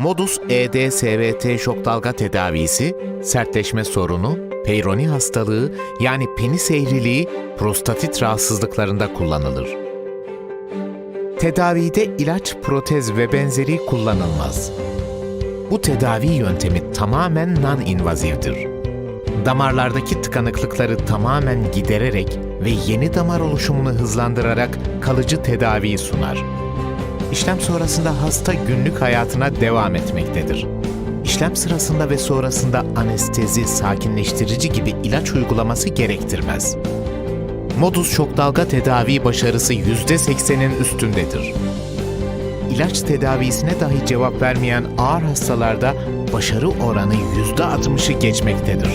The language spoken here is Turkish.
Modus ED-SVT şok dalga tedavisi, sertleşme sorunu, Peyronie hastalığı yani penis eğriliği, prostatit rahatsızlıklarında kullanılır. Tedavide ilaç, protez ve benzeri kullanılmaz. Bu tedavi yöntemi tamamen non-invazivdir. Damarlardaki tıkanıklıkları tamamen gidererek ve yeni damar oluşumunu hızlandırarak kalıcı tedavi sunar. İşlem sonrasında hasta günlük hayatına devam etmektedir. İşlem sırasında ve sonrasında anestezi, sakinleştirici gibi ilaç uygulaması gerektirmez. Modus şok dalga tedavi başarısı %80'in üstündedir. İlaç tedavisine dahi cevap vermeyen ağır hastalarda başarı oranı %60'ı geçmektedir.